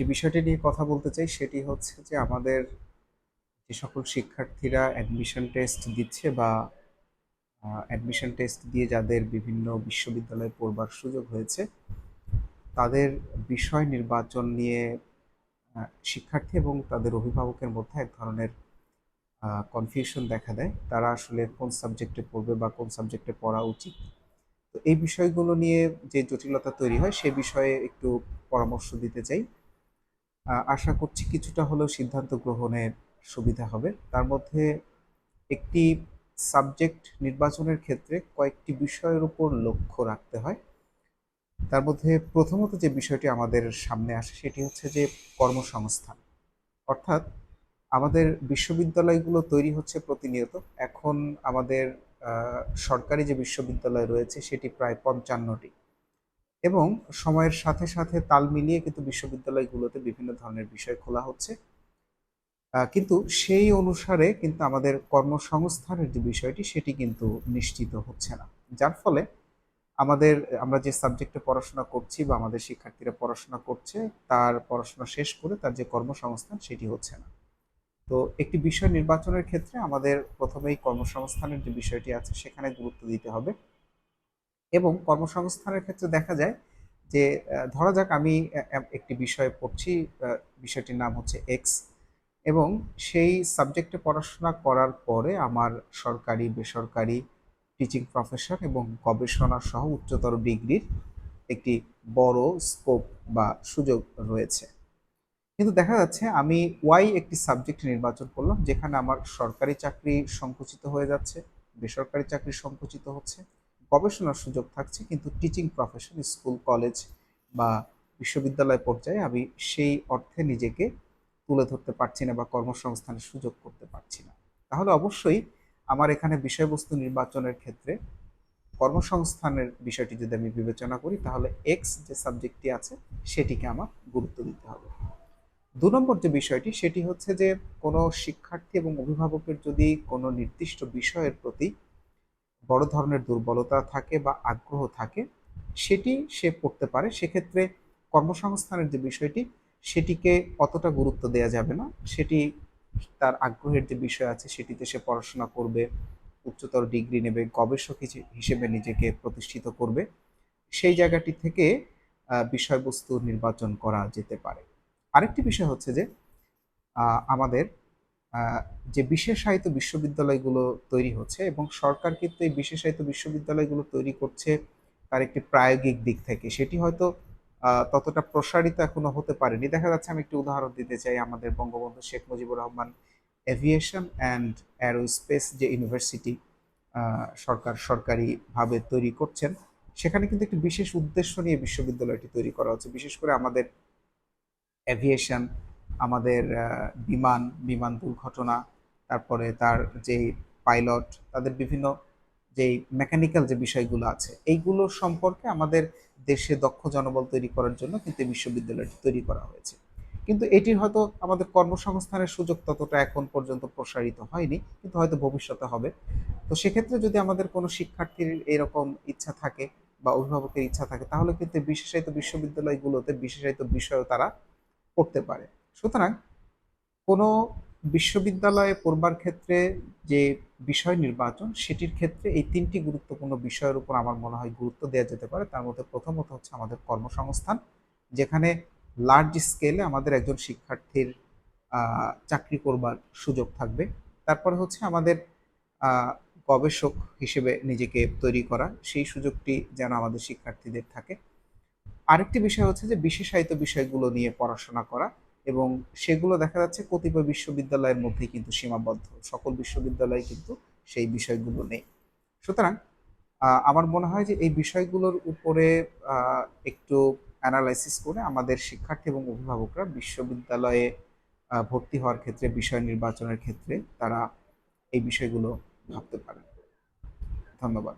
যে বিষয়টি নিয়ে কথা বলতে চাই সেটি হচ্ছে যে আমাদের যে সকল শিক্ষার্থীরা অ্যাডমিশন টেস্ট দিচ্ছে বা অ্যাডমিশন টেস্ট দিয়ে যাদের বিভিন্ন বিশ্ববিদ্যালয়ে পড়বার সুযোগ হয়েছে, তাদের বিষয় নির্বাচন নিয়ে শিক্ষার্থী এবং তাদের অভিভাবকের মধ্যে এক ধরনের কনফিউশন দেখা দেয়। তারা আসলে কোন সাবজেক্টে পড়বে বা কোন সাবজেক্টে পড়া উচিত। তো এই বিষয়গুলো নিয়ে যে জটিলতা তৈরি হয় সে বিষয়ে একটু পরামর্শ দিতে চাই। আশা করছি কিছুটা হলেও সিদ্ধান্ত গ্রহণের সুবিধা হবে। তার মধ্যে একটি সাবজেক্ট নির্বাচনের ক্ষেত্রে কয়েকটি বিষয়ের উপর লক্ষ্য রাখতে হয়। তার মধ্যে প্রথমত যে বিষয়টি আমাদের সামনে আসে সেটি হচ্ছে যে কর্মসংস্থান। অর্থাৎ আমাদের বিশ্ববিদ্যালয়গুলো তৈরি হচ্ছে প্রতিনিয়ত। এখন আমাদের সরকারি যে বিশ্ববিদ্যালয় রয়েছে সেটি প্রায় পঞ্চান্নটি। এবং সময়ের সাথে সাথে তাল মিলিয়ে কিন্তু বিশ্ববিদ্যালয়গুলোতে বিভিন্ন ধরনের বিষয় খোলা হচ্ছে। কিন্তু সেই অনুসারে কিন্তু আমাদের কর্মসংস্থানের যে বিষয়টি, সেটি কিন্তু নিশ্চিত হচ্ছে না। যার ফলে আমাদের, আমরা যে সাবজেক্টে পড়াশোনা করছি বা আমাদের শিক্ষার্থীরা পড়াশোনা করছে, তার পড়াশোনা শেষ করে তার যে কর্মসংস্থান, সেটি হচ্ছে না। তো একটি বিষয় নির্বাচনের ক্ষেত্রে আমাদের প্রথমেই কর্মসংস্থানের যে বিষয়টি আছে, সেখানে গুরুত্ব দিতে হবে। এবং কর্মসংস্থানের ক্ষেত্রে দেখা যায় যে ধরা যাক আমি একটি বিষয় পড়ছি বিষয়টির নাম হচ্ছে এক্স এবং সেই সাবজেক্টে পড়াশোনা করার পরে আমার সরকারি, বেসরকারি টিচিং প্রফেশন এবং গবেষণা সহ উচ্চতর ডিগ্রির একটি বড় স্কোপ বা সুযোগ রয়েছে। কিন্তু দেখা যাচ্ছে আমি ওয়াই একটি সাবজেক্ট নির্বাচন করলাম, যেখানে আমার সরকারি চাকরি সংকুচিত হয়ে যাচ্ছে, বেসরকারি চাকরি সংকুচিত হচ্ছে। গবেষণার সুযোগ থাকছে, কিন্তু টিচিং প্রফেশন স্কুল কলেজ বা বিশ্ববিদ্যালয় পর্যায়ে আমি সেই অর্থে নিজেকে তুলে ধরতে পারছি না বা কর্মসংস্থানের সুযোগ করতে পারছি না। তাহলে অবশ্যই আমার এখানে বিষয়বস্তু নির্বাচনের ক্ষেত্রে কর্মসংস্থানের বিষয়টি যদি আমি বিবেচনা করি, তাহলে এক্স যে সাবজেক্টটি আছে, সেটিকে আমার গুরুত্ব দিতে হবে। দু নম্বর যে বিষয়টি, সেটি হচ্ছে যে কোনো শিক্ষার্থী এবং অভিভাবকের যদি কোনো নির্দিষ্ট বিষয়ের প্রতি বড় ধরনের দুর্বলতা থাকে বা আগ্রহ থাকে, সেটি সে পড়তে পারে। সেক্ষেত্রে কর্মসংস্থানের যে বিষয়টি, সেটিকে অতটা গুরুত্ব দেওয়া যাবে না। সেটি তার আগ্রহের যে বিষয় আছে, সেটিতে সে পড়াশোনা করবে, উচ্চতর ডিগ্রি নেবে, গবেষক হিসেবে নিজেকে প্রতিষ্ঠিত করবে। সেই জায়গাটি থেকে বিষয়বস্তু নির্বাচন করা যেতে পারে। আরেকটি বিষয় হচ্ছে যে আমাদের যে বিশেষায়িত বিশ্ববিদ্যালয়গুলো তৈরি হচ্ছে এবং সরকার কিন্তু এই বিশেষায়িত বিশ্ববিদ্যালয়গুলো তৈরি করছে তার একটি প্রায়োগিক দিক থেকে। সেটি হয়তো ততটা প্রসারিত এখনও হতে পারেনি। দেখা যাচ্ছে আমি একটি উদাহরণ দিতে চাই আমাদের Bangabandhu Sheikh Mujibur Rahman aviation and aerospace যে ইউনিভার্সিটি সরকার সরকারিভাবে তৈরি করছেন, সেখানে কিন্তু একটি বিশেষ উদ্দেশ্য নিয়ে বিশ্ববিদ্যালয়টি তৈরি করা হচ্ছে। বিশেষ করে আমাদের এভিয়েশন আমাদের বিমান বিমান দুর্ঘটনা, তারপরে তার যেই পাইলট, তাদের বিভিন্ন যেই মেকানিক্যাল যে বিষয়গুলো আছে, এইগুলো সম্পর্কে আমাদের দেশে দক্ষ জনবল তৈরি করার জন্য কিন্তু বিশ্ববিদ্যালয়টি তৈরি করা হয়েছে। কিন্তু এটির হয়তো আমাদের কর্মসংস্থানের সুযোগ ততটা এখন পর্যন্ত প্রসারিত হয়নি, কিন্তু হয়তো ভবিষ্যতে হবে। তো সেক্ষেত্রে যদি আমাদের কোনো শিক্ষার্থীর এরকম ইচ্ছা থাকে বা অভিভাবকের ইচ্ছা থাকে, তাহলে কিন্তু বিশেষায়িত বিশ্ববিদ্যালয়গুলোতে বিশেষায়িত বিষয়ও তারা পড়তে পারে। সুতরাং কোনো বিশ্ববিদ্যালয়ে পড়বার ক্ষেত্রে যে বিষয় নির্বাচন, সেটির ক্ষেত্রে এই তিনটি গুরুত্বপূর্ণ বিষয়ের উপর আমার মনে হয় গুরুত্ব দেওয়া যেতে পারে। তার মধ্যে প্রথমত হচ্ছে আমাদের কর্মসংস্থান, যেখানে লার্জ স্কেলে আমাদের একজন শিক্ষার্থীর চাকরি করবার সুযোগ থাকবে। তারপরে হচ্ছে আমাদের গবেষক হিসেবে নিজেকে তৈরি করা, সেই সুযোগটি যেন আমাদের শিক্ষার্থীদের থাকে। আরেকটি বিষয় হচ্ছে যে বিশেষায়িত বিষয়গুলো নিয়ে পড়াশোনা করা এবং সেগুলো দেখা যাচ্ছে কতিপয় বিশ্ববিদ্যালয়ের মধ্যেই কিন্তু সীমাবদ্ধ। সকল বিশ্ববিদ্যালয়ে কিন্তু সেই বিষয়গুলো নেই। সুতরাং আমার মনে হয় যে এই বিষয়গুলোর উপরে একটু অ্যানালাইসিস করে আমাদের শিক্ষার্থী এবং অভিভাবকরা বিশ্ববিদ্যালয়ে ভর্তি হওয়ার ক্ষেত্রে, বিষয় নির্বাচনের ক্ষেত্রে তারা এই বিষয়গুলো ভাবতে পারেন। ধন্যবাদ।